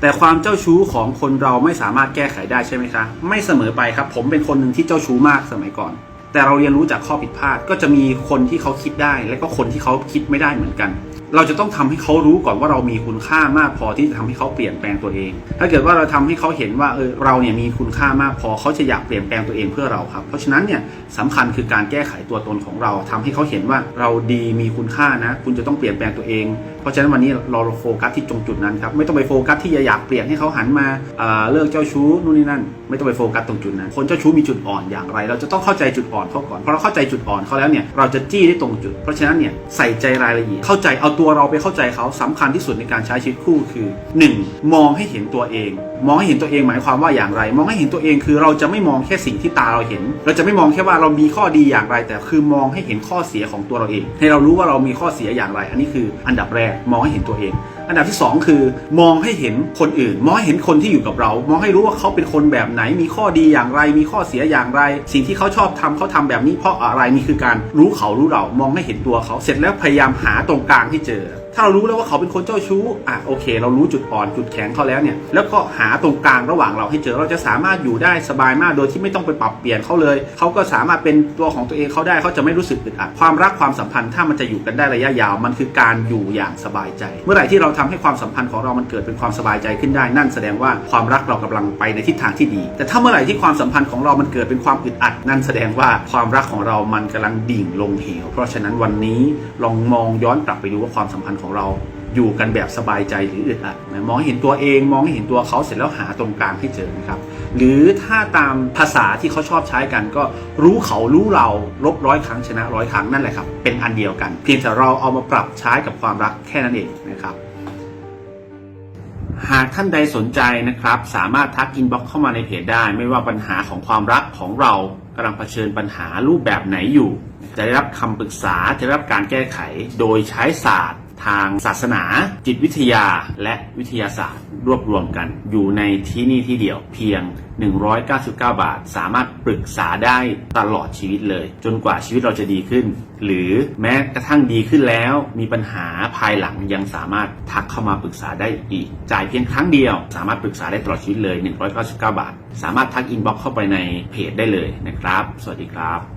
แต่ความเจ้าชู้ของคนเราไม่สามารถแก้ไขได้ใช่ไหมคะ ไม่เสมอไปครับ ผมเป็นคนหนึ่งที่เจ้าชู้มากสมัยก่อน แต่เราเรียนรู้จากข้อผิดพลาดก็จะมีคนที่เขาคิดได้ และก็คนที่เขาคิดไม่ได้เหมือนกัน เราจะต้องทำให้เขารู้ก่อนว่าเรามีคุณค่ามากพอที่จะทำให้เขาเปลี่ยนแปลงตัวเอง ถ้าเกิดว่าเราทำให้เขาเห็นว่าเออเราเนี่ยมีคุณค่ามากพอเขาจะอยากเปลี่ยนแปลงตัวเองเพื่อเราครับ เพราะฉะนั้นเนี่ยสำคัญคือการแก้ไขตัวตนของเราทำให้เขาเห็นว่าเราดีมีคุณค่านะ คุณจะต้องเปลี่ยนแปลงตัวเอง ราะฉะนั้นวันนี้เราโฟกัสที่ตรงจุดนั้นครับไม่ต้องไปโฟกัสที่จะอยากเปลี่ยนให้เขาหันมาเอ่อเลิกเจ้าชู้นู่นนี่นั่น ไม่ต้องไปโฟกัสตรงจุดนั้น คนเจ้าชู้มีจุดอ่อนอย่างไร เราจะต้องเข้าใจจุดอ่อนเขาก่อนเพราะเราเข้าใจจุดอ่อนเขาแล้วเนี่ยเราจะจี้ได้ตรงจุด เพราะฉะนั้นเนี่ยใส่ใจรายละเอียดเข้าใจเอาตัวเราไปเข้าใจเขาสำคัญที่สุดในการใช้ชีวิตคู่คือ 1. มองให้เห็นตัวเอง มองให้เห็นตัวเองหมายความว่าอย่างไร มองให้เห็นตัวเองคือเราจะไม่มองแค่สิ่งที่ตาเราเห็น เราจะไม่มองแค่ว่าเรามีข้อดีอย่างไร แต่คือมองให้เห็นข้อเสียของตัวเราเอง ให้เรารู้ว่าเรามีข้อเสียอย่างไร อันนี้คืออันดับแรกมองให้เห็นตัวเอง อันดับที่สองคือ มองให้เห็นคนอื่น มองให้เห็นคนที่อยู่กับเรา มองให้รู้ว่าเขาเป็นคนแบบไหน มีข้อดีอย่างไร มีข้อเสียอย่างไร สิ่งที่เขาชอบทำเขาทำแบบนี้เพราะอะไรนี่คือการรู้เขารู้เรา มองให้เห็นตัวเขาเสร็จแล้วพยายามหาตรงกลางที่เจอ ถ้าเรารู้แล้วว่าเขาเป็นคนเจ้าชู้อะโอเค เรารู้จุดอ่อนจุดแข็งเขาแล้วเนี่ยแล้วก็หาตรงกลางระหว่างเราให้เจอเราจะสามารถอยู่ได้สบายมากโดยที่ไม่ต้องไปปรับเปลี่ยนเขาเลยเขาก็สามารถเป็นตัวของตัวเองเขาได้เขาจะไม่รู้สึกอึดอัดความรักความสัมพันธ์ถ้ามันจะอยู่กันได้ระยะยาว มันคือการอยู่อย่างสบายใจ เมื่อไหร่ที่เราทำให้ความสัมพันธ์ของเรามันเกิดเป็นความสบายใจขึ้นได้นั่นแสดงว่าความรักเรากำลังไปในทิศทางที่ดี แต่ถ้าเมื่อไหร่ที่ความสัมพันธ์ของเรามันเกิดเป็นความอึดอัด นั่นแสดงว่าความรักของเรามันกำลังดิ่งลงเหว เพราะฉะนั้นวันนี้ลองมองย้อนกลับไปดูว่าความสัมพันธ์ของเราอยู่กันแบบสบายใจหรืออึดอัดมองเห็นตัวเองมองเห็นตัวเขาเสร็จแล้วหาตรงกลางให้เจอนะครับ หรือถ้าตามภาษาที่เขาชอบใช้กันก็รู้เขารู้เราลบร้อยครั้งชนะร้อยครั้งนั่นแหละครับ เป็นอันเดียวกัน เพียงแต่เราเอามาปรับใช้กับความรักแค่นั้นเองนะครับ หากท่านใดสนใจนะครับ สามารถทักอินบ็อกเข้ามาในเพจได้ ไม่ว่าปัญหาของความรักของเรากำลังเผชิญปัญหารูปแบบไหนอยู่ จะได้รับคำปรึกษาจะได้รับการแก้ไขโดยใช้ศาสตร์ ทางศาสนา จิตวิทยาและวิทยาศาสตร์รวบรวมกัน อยู่ในที่นี่ที่เดียวเพียง 199 บาท สามารถปรึกษาได้ตลอดชีวิตเลย จนกว่าชีวิตเราจะดีขึ้น หรือแม้กระทั่งดีขึ้นแล้วมีปัญหาภายหลังยังสามารถทักเข้ามาปรึกษาได้อีก จ่ายเพียงครั้งเดียว สามารถปรึกษาได้ตลอดชีวิตเลย 199 บาท สามารถทักอินบ็อกเข้าไปในเพจได้เลยนะครับ สวัสดีครับ